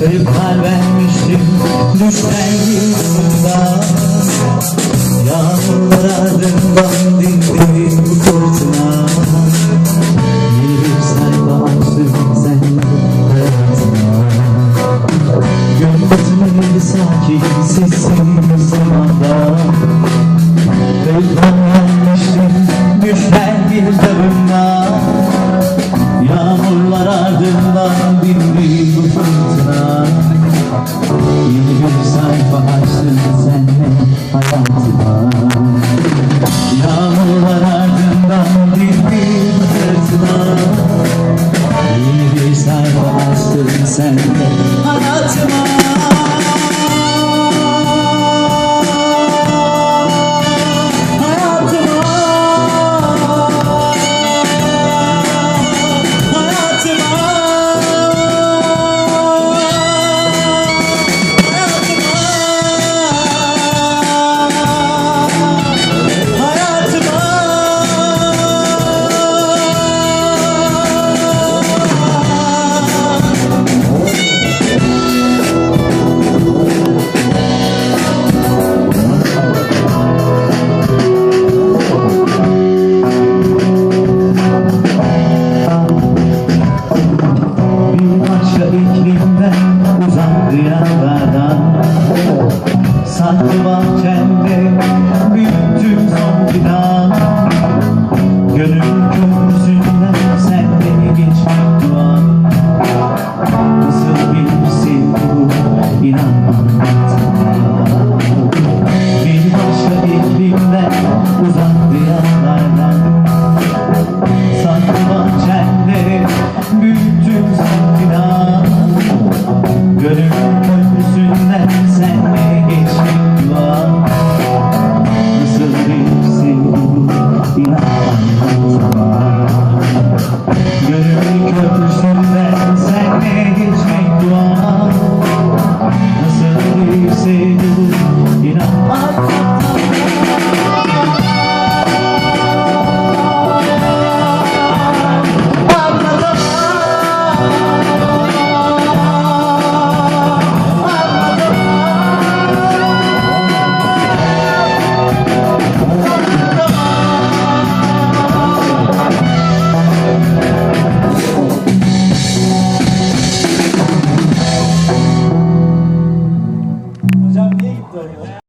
Kırıklar vermiştim düşen yılında Yağmurlar ardından dindi bu fırtına sakin sessiz zamanda. Kırıklanmıştım düşen bir dalımda Yağmurlar ardından dindi bu fırtına. Yeni bir sayfa açtın senle hayatıma. Yağmurlar ardından dindi bu fırtına. Yeni bir sayfa açtın senle hayatıma Saklı bahçemde büyüttüm